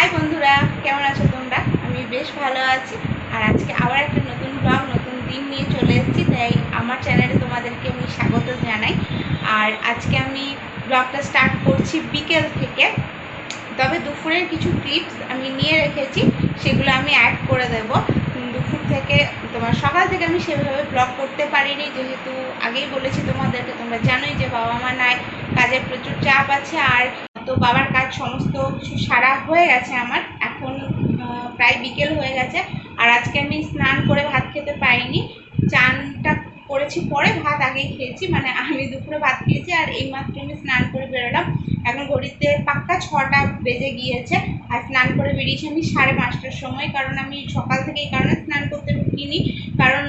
High বন্ধুরা, কেমন আছো তোমরা? আমি বেশ ভালো আছি। আর আজকে আবার একটা নতুন ব্লগ নতুন দিন নিয়ে চলে এসেছি, তাই আমার চ্যানেলে তোমাদেরকে আমি স্বাগত জানাই। আর আজকে আমি ব্লগটা স্টার্ট করছি বিকেল থেকে। তবে দুপুরের কিছু ক্লিপস আমি নিয়ে রেখেছি, সেগুলো আমি অ্যাড করে দেব। দুপুর থেকে, তোমার সকাল থেকে আমি সেভাবে ব্লগ করতে পারিনি, যেহেতু আগেই বলেছি তোমাদেরকে, তোমরা জানোই যে বাবা মা নাই কাজের প্রচুর চাপ আছে, আর তো বাবার কাজ সমস্ত কিছু সারা হয়ে গেছে আমার। এখন প্রায় বিকেল হয়ে গেছে। আর আজকে আমি স্নান করে ভাত খেতে পাইনি চানটা করেছি পরে ভাত আগেই খেয়েছি। মানে আমি দুপুরে ভাত খেয়েছি আর এই মাত্র আমি স্নান করে বেরোলাম। এখন ঘড়িতে পাক্কা ছটা বেজে গিয়েছে। আর স্নান করে বেরিয়েছি আমি সাড়ে পাঁচটার সময়, কারণ আমি সকাল থেকে এই কারণে স্নান করতে ঢুকিনি। কারণ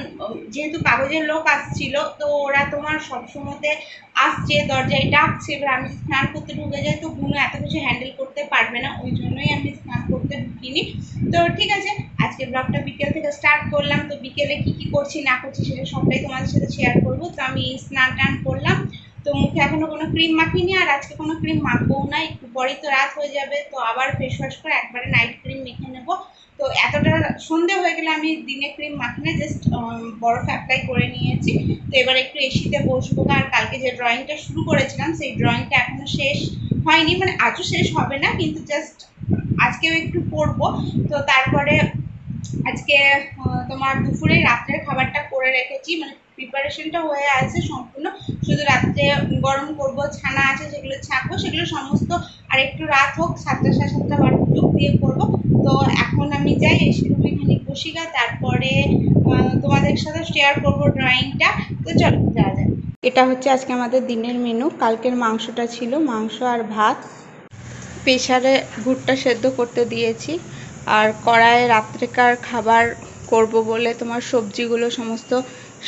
যেহেতু কাগজের লোক আসছিল, তো ওরা তোমার সবসময়তে আসছে, দরজায় ডাকছে, এবার আমি স্নান করতে ঢুকে যাই, তো গুনো এত কিছু হ্যান্ডেল করতে পারবে না, ওই জন্যই আমি স্নান করতে ঢুকিনি। তো ঠিক আছে, আজকে ব্লগটা বিকেল থেকে স্টার্ট করলাম, তো বিকেলে কি কি করছি, না করছি সেটা সবটাই তোমাদের সাথে শেয়ার করব। তো আমি স্নান টান করলাম তো মুখে এখনও কোনো ক্রিম মাখিনি আর আজকে কোনো ক্রিম মাখবও না, একটু পরেই তো রাত হয়ে যাবে, তো আবার ফেস ওয়াশ করে একবারে নাইট ক্রিম মেখে নেব। তো এতটা সন্ধে হয়ে গেলে আমি দিনে ক্রিম মাখি না জাস্ট বরফ অ্যাপ্লাই করে নিয়েছি। তো এবার একটু এসিতে বসবো আর কালকে যে ড্রয়িংটা শুরু করেছিলাম, সেই ড্রয়িংটা এখনও শেষ হয়নি। মানে আজও শেষ হবে না, কিন্তু জাস্ট আজকেও একটু পড়ব তো তারপরে আজকে তোমার দুপুরে রাত্রের খাবারটা করে রেখেছি মানে প্রিপারেশনটা হয়ে আছে সম্পূর্ণ। শুধু রাত্রে গরম করব, ছানা আছে সেগুলো ছাকবো, সেগুলো সমস্ত আর একটু রাত হোক, সাতটা সাড়ে সাতটা বারোটুক দিয়ে করব। তো এখন আমি যাই, এসে রুমে খানিক বসি গা, তারপরে তোমাদের সাথে শেয়ার করব ড্রয়িংটা তো চলো, যাওয়া যায় এটা হচ্ছে আজকে আমাদের দিনের মেনু কালকের মাংসটা ছিল মাংস আর ভাত। প্রেশারে ভুট্টা সেদ্ধ করতে দিয়েছি। আর কড়াইয়ে রাত্রেকার খাবার করব বলে তোমার সবজিগুলো সমস্ত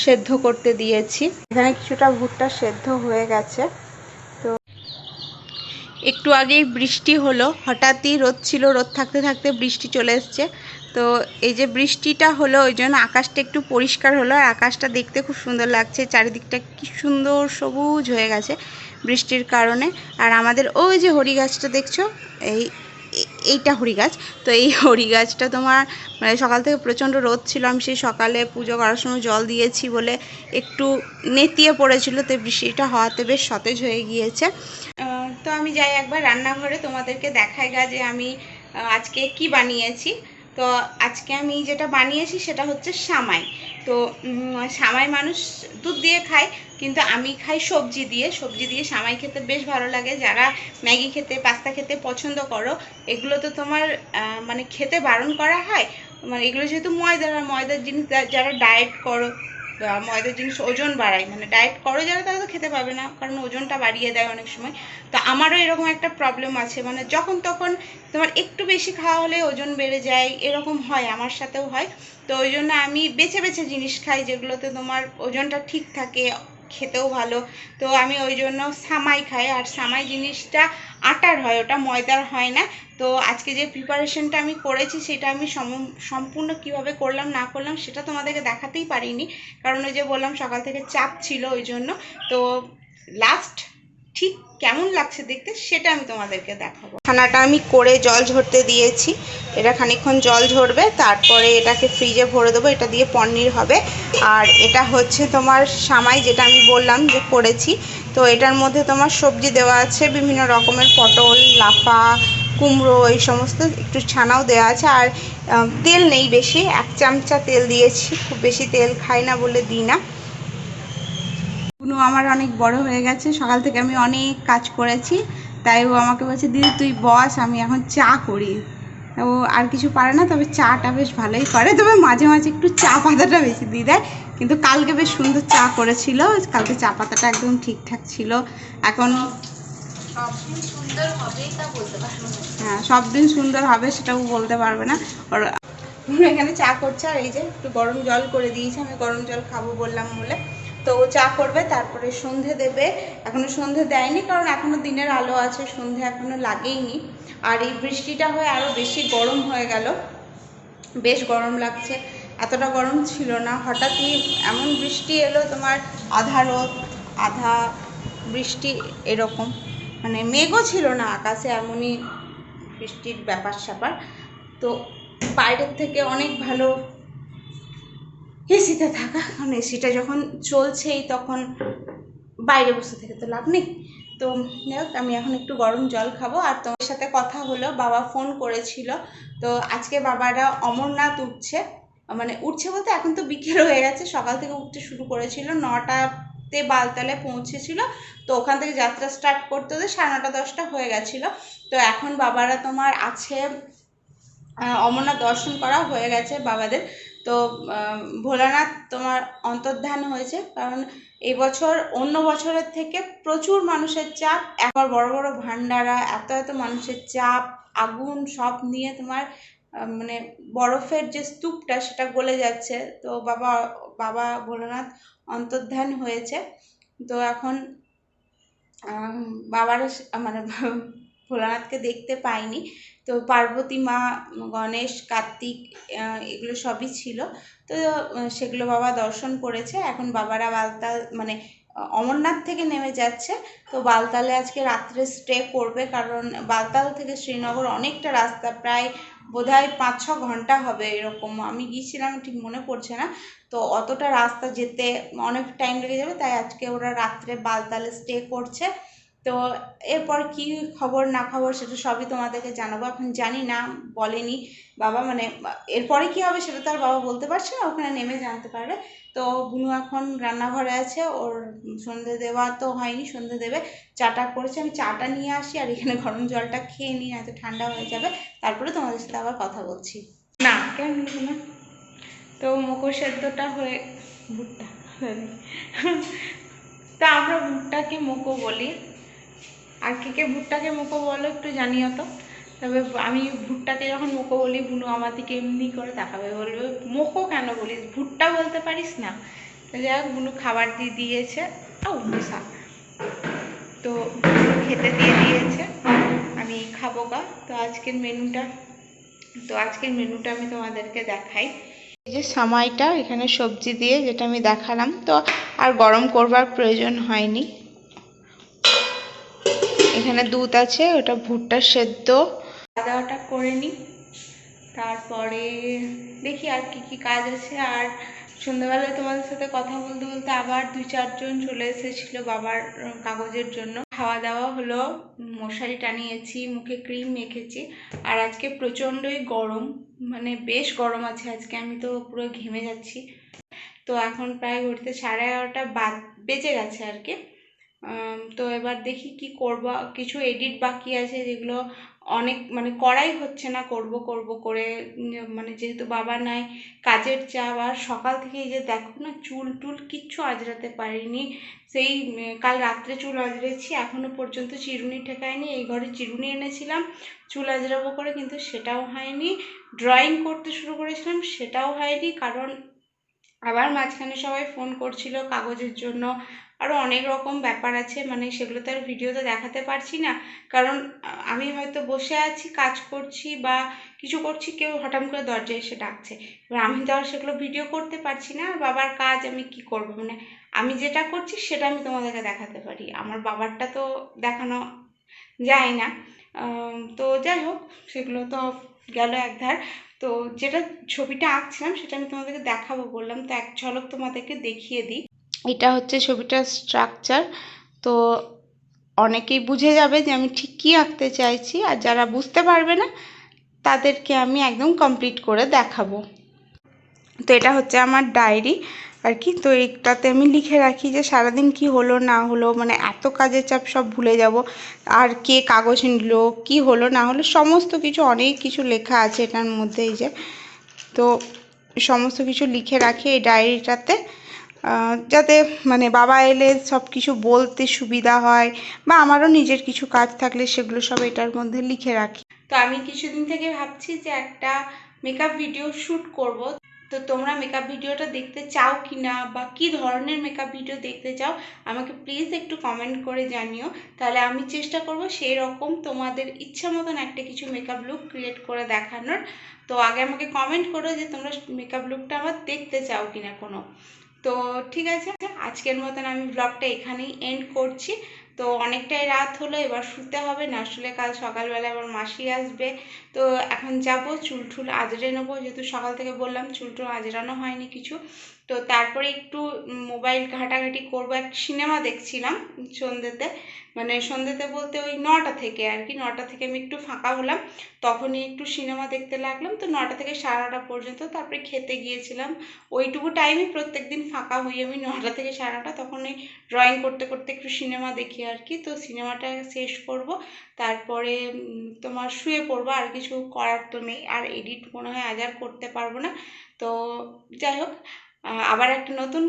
সেদ্ধ করতে দিয়েছি। এখানে কিছুটা ভুট্টা সেদ্ধ হয়ে গেছে। তো একটু আগেই বৃষ্টি হলো। হঠাৎই রোদ ছিল রোদ থাকতে থাকতে বৃষ্টি চলে এসছে। তো এই যে বৃষ্টিটা হলো ওই জন্য আকাশটা একটু পরিষ্কার হলো। আর আকাশটা দেখতে খুব সুন্দর লাগছে। চারিদিকটা কি সুন্দর সবুজ হয়ে গেছে বৃষ্টির কারণে। আর আমাদের ওই যে হরি গাছটা দেখছ এই এইটা হরি গাছ তো এই হরি গাছটা তোমার মানে সকাল থেকে প্রচণ্ড রোদ ছিল, আমি সেই সকালে পুজো করার সময় জল দিয়েছি বলে একটু নেতিয়ে পড়েছিল, তো বৃষ্টিটা হওয়াতে বেশ সতেজ হয়ে গিয়েছে। তো আমি যাই একবার রান্নাঘরে, তোমাদেরকে দেখাই গা যে আমি আজকে কি বানিয়েছি। তো আজকে আমি যেটা বানিয়েছি সেটা হচ্ছে সামাই। তো সামাই মানুষ দুধ দিয়ে খায়, কিন্তু আমি খাই সবজি দিয়ে। সবজি দিয়ে সামাই খেতে বেশ ভালো লাগে। যারা ম্যাগি খেতে, পাস্তা খেতে পছন্দ করো, এগুলো তো তোমার মানে খেতে বারণ করা হয়। মানে এগুলো যেহেতু ময়দার, আর ময়দার জিনিস যারা ডায়েট করো ময়দার জিনিস ওজন বাড়ায়। মানে ডায়েট করো যারা, তারা তো খেতে পাবে না, কারণ ওজনটা বাড়িয়ে দেয় অনেক সময়। তো আমারও এরকম একটা প্রবলেম আছে। মানে যখন তখন তোমার একটু বেশি খাওয়া হলে ওজন বেড়ে যায়, এরকম হয়, আমার সাথেও হয়। তো ওই জন্য আমি বেছে বেছে জিনিস খাই যেগুলোতে তোমার ওজনটা ঠিক থাকে খেতেও ভালো। তো আমি ওই জন্য সামাই খাই। আর সামাই জিনিসটা আটার হয়, ওটা ময়দার হয় না। তো আজকে যে প্রিপারেশনটা আমি করেছি, সেটা আমি সম- সম্পূর্ণ কীভাবে করলাম, না করলাম, সেটা তোমাদেরকে দেখাতেই পারিনি। কারণ ওই যে বললাম, সকাল থেকে চাপ ছিল ওই জন্য। তো লাস্ট ঠিক কেমন লাগছে দেখতে সেটা আমি তোমাদেরকে দেখাবো। খানাটা আমি করে জল ঝরতে দিয়েছি। এটা খানিকক্ষণ জল ঝরবে, তারপরে এটাকে ফ্রিজে ভরে দেবো, এটা দিয়ে পনির হবে। আর এটা হচ্ছে তোমার সামাই, যেটা আমি বললাম যে করেছি। তো এটার মধ্যে তোমার সবজি দেওয়া আছে, বিভিন্ন রকমের পটল, লাফা, কুমড়ো, এই সমস্ত একটু ছানাও দেওয়া আছে। আর তেল নেই বেশি, এক চামচা তেল দিয়েছি। খুব বেশি তেল খাই না বলে দিই না। বুনু আমার অনেক বড় হয়ে গেছে, সকাল থেকে আমি অনেক কাজ করেছি, তাই ও আমাকে বলছে, দিদি, তুই বস, আমি এখন চা করি। ও আর কিছু পারে না, তবে চাটা বেশ ভালোই করে, তবে মাঝে মাঝে একটু চা পাতাটা বেশি দিয়ে দেয়, কিন্তু কালকে বেশ সুন্দর চা করেছিল, কালকে চা পাতাটা একদম ঠিকঠাক ছিল, এখন হ্যাঁ সব দিন সুন্দর হবে সেটাও বলতে পারবে না, ওর এখানে চা করছে, আর এই যে একটু গরম জল করে দিয়েছে, আমি গরম জল খাব বললাম বলে তো চা করবে, তারপরে সন্ধে দেবে। এখনও সন্ধে দেয়নি, কারণ এখনও দিনের আলো আছে, সন্ধে এখনও লাগেইনি। আর এই বৃষ্টিটা হয়ে আরও বেশি গরম হয়ে গেল। বেশ গরম লাগছে, এতটা গরম ছিল না। হঠাৎই এমন বৃষ্টি এলো, তোমার আধা রোদ, আধা বৃষ্টি এরকম। মানে মেঘও ছিল না আকাশে, এমনই বৃষ্টির ব্যাপার স্যাপার তো বাইরের থেকে অনেক ভালো এসিতে থাকা কারণ এসিটা যখন চলছেই তখন বাইরে বসে থেকে তো লাভ নেই। তো যাই আমি এখন একটু গরম জল খাব। আর তোমার সাথে কথা হলো, বাবা ফোন করেছিল। তো আজকে বাবারা অমরনাথ উঠছে। মানে উঠছে বলতে এখন তো বিকেল হয়ে গেছে। সকাল থেকে উঠতে শুরু করেছিল। নটাতে বালতালে পৌঁছেছিল। তো ওখান থেকে যাত্রা স্টার্ট করতে হতে সাড়ে নটা, দশটা হয়ে গেছিল। তো এখন বাবারা তোমার আছে অমরনাথ দর্শন করা হয়ে গেছে বাবাদের। তো ভোলানাথ তোমার অন্তর্ধান হয়েছে। কারণ এই বছর, অন্য বছরের থেকে প্রচুর মানুষের চাপ। একবার বড় বড় ভান্ডারা, এত এত মানুষের চাপ, আগুন সব নিয়ে তোমার মানে বরফের যে স্তূপটা সেটা গলে যাচ্ছে। তো বাবা বাবা ভোলানাথ অন্তর্ধান হয়েছে। তো এখন বাবারা মানে ভোলানাথকে দেখতে পাইনি। তো পার্বতী মা, গণেশ, কার্তিক এগুলো সবই ছিল। তো সেগুলো বাবা দর্শন করেছে। এখন বাবারা বালতাল মানে অমরনাথ থেকে নেমে যাচ্ছে। তো বালতালে আজকে রাত্রে স্টে করবে কারণ বালতাল থেকে শ্রীনগর অনেকটা রাস্তা, প্রায় বোধহয় পাঁচ ছ ঘণ্টা হবে এরকম। আমি গিয়েছিলাম, ঠিক মনে পড়ছে না। তো অতটা রাস্তা যেতে অনেক টাইম লেগে যাবে, তাই আজকে ওরা রাত্রে বালতালে স্টে করছে। তো এরপর কি খবর, না খবর সেটা সবই তোমাদেরকে জানাব। এখন জানি না, বলেনি। বাবা মানে এরপরে কি হবে সেটা তো আর বাবা বলতে পারছে না, ওখানে নেমে জানতে পারবে। তো বুনু এখন রান্নাঘরে আছে, ওর সন্ধে দেওয়া তো হয়নি, সন্ধে দেবে। চাটা করেছে, আমি চাটা নিয়ে আসি, আর এখানে গরম জলটা খেয়ে নিই, নয়তো ঠান্ডা হয়ে যাবে। তারপরে তোমাদের সাথে আবার কথা বলছি। না, কেন তো মুখো সেদ্ধটা হয়ে, ভুট্টা তা আমরা ভুট্টাকে মোকো বলি। আর কে কে ভুট্টাকে মোকো বলো একটু জানিও তো। তবে আমি ভুট্টাকে যখন মোকো বলি, বুনু আমার দিকে এমনি করে তাকাবে, বলবে মোকো কেন বলিস? ভুট্টা বলতে পারিস না। তো যাই হোক, বুনু খাবার দিয়ে দিয়েছে। আউ, মশা। তো খেতে দিয়ে দিয়েছে। আমি খাব গা। তো আজকের মেনুটা, তো আজকের মেনুটা আমি তোমাদেরকে দেখাই। এই যে সামাইটা, এখানে সবজি দিয়ে যেটা আমি দেখালাম। তো আর গরম করবার প্রয়োজন হয়নি। এখানে দুধ আছে, ওটা ভুট্টা সেদ্ধ। খাওয়া দাওয়াটা করে নিই তারপরে দেখি আর কি কি কাজ আছে। আর সন্ধ্যাবেলায় তোমাদের সাথে কথা বলতে বলতে আবার দুই চারজন চলে এসেছিল বাবার কাগজের জন্য। খাওয়া দাওয়া হলো, মশারি টানিয়েছি, মুখে ক্রিম মেখেছি। আর আজকে প্রচণ্ডই গরম মানে বেশ গরম আছে। আজকে আমি তো পুরো ঘেমে যাচ্ছি। তো এখন প্রায় ঘড়িতে সাড়ে এগারোটা বাদ বেজে গেছে আর কি। তো এবার দেখি কি করব। কিছু এডিট বাকি আছে যেগুলো অনেক মানে করাই হচ্ছে না, করব করব করে। মানে যেহেতু বাবা নাই, কাজের চাপ, আর সকাল থেকে এই যে দেখো না, চুল টুল কিচ্ছু আজরাতে পারিনি। সেই কাল রাত্রে চুল আজরেছি এখনও পর্যন্ত চিরুনি ঠেকায়নি এই ঘরে চিরুনি এনেছিলাম, চুল আজরাবো করে, কিন্তু সেটাও হয়নি। ড্রয়িং করতে শুরু করেছিলাম, সেটাও হয়নি, কারণ আবার মাঝখানে সবাই ফোন করছিল কাগজের জন্য। আরও অনেক রকম ব্যাপার আছে মানে সেগুলো তো আর ভিডিওতে দেখাতে পারছি না। কারণ আমি হয়তো বসে আছি, কাজ করছি বা কিছু করছি, কেউ হঠাৎ করে দরজায় এসে ডাকছে। এবার আমি তো আর সেগুলো ভিডিও করতে পারছি না, আর বাবার কাজ আমি কি করব? মানে আমি যেটা করছি, সেটা আমি তোমাদেরকে দেখাতে পারি। আমার বাবারটা তো দেখানো যায় না। তো যাই হোক, সেগুলো তো গেল একধার। তো যেটা ছবিটা আঁকছিলাম, সেটা আমি তোমাদেরকে দেখাবো বললাম। তো এক ঝলক তোমাদেরকে দেখিয়ে দিই। এটা হচ্ছে ছবিটার স্ট্রাকচার তো অনেকেই বুঝে যাবে যে আমি ঠিক কী আঁকতে চাইছি, আর যারা বুঝতে পারবে না, তাদেরকে আমি একদম কমপ্লিট করে দেখাবো। তো এটা হচ্ছে আমার ডায়েরি আর কি, তো এইটাতে আমি লিখে রাখি যে সারাদিন কি হলো, না হলো মানে এত কাজের চাপ, সব ভুলে যাব। আর কে কাগজ নিল, কি হলো, না হলো, সমস্ত কিছু, অনেক কিছু লেখা আছে এটার মধ্যে এই যে। তো সমস্ত কিছু লিখে রাখি এই ডায়েরিটাতে যাতে মানে বাবা এলে সব কিছু বলতে সুবিধা হয় বা আমারও নিজের কিছু কাজ থাকলে সেগুলো সব এটার মধ্যে লিখে রাখি। তো আমি কিছুদিন থেকে ভাবছি যে একটা মেকআপ ভিডিও শ্যুট করব। তো তোমরা মেকআপ ভিডিওটা দেখতে চাও কি না বা কি ধরনের মেকআপ ভিডিও দেখতে চাও আমাকে প্লিজ একটু কমেন্ট করে জানিও। তাহলে আমি চেষ্টা করব সেই রকম তোমাদের ইচ্ছা মতন একটা কিছু মেকআপ লুক ক্রিয়েট করে দেখানোর। তো আগে আমাকে কমেন্ট করো যে তোমরা মেকআপ লুকটা আমার দেখতে চাও কি না কোনো। তো ঠিক আছে, আজকের মতন আমি ব্লগটা এখানেই এন্ড করছি। তো অনেকটাই রাত হলো, এবার শুতে হবে, না আসলে কাল সকালবেলা আবার মাসি আসবে। তো এখন যাব চুল টুল আজরে নেব, যেহেতু সকাল থেকে বললাম চুল টুল আজরানো হয়নি কিছু। তো তারপরে একটু মোবাইল ঘাটাঘাটি করব, এক সিনেমা দেখছিলাম সন্ধ্যেতে। মানে সন্ধ্যেতে বলতে ওই নটা থেকে আর কি, নটা থেকে আমি একটু ফাঁকা হলাম। তখনই একটু সিনেমা দেখতে লাগলাম, তো নটা থেকে সাড়ে নটা পর্যন্ত তারপরে খেতে গিয়েছিলাম। ওইটুকু টাইমই প্রত্যেক দিন ফাঁকা হই আমি, নটা থেকে সাড়ে নটা। তখন ওই ড্রয়িং করতে করতে একটু সিনেমা দেখি আর কি। তো সিনেমাটা শেষ করব, তারপরে তোমার শুয়ে পড়ব, আর কিছু করার তো নেই। আর এডিট মনে হয় আজ আর করতে পারব না। তো যাই হোক আবার একটা নতুন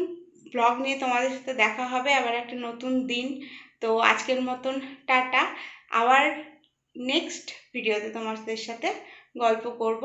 ব্লগ নিয়ে তোমাদের সাথে দেখা হবে, আবার একটা নতুন দিন। তো আজকের মতন টাটা। আবার নেক্সট ভিডিওতে তোমাদের সাথে গল্প করব।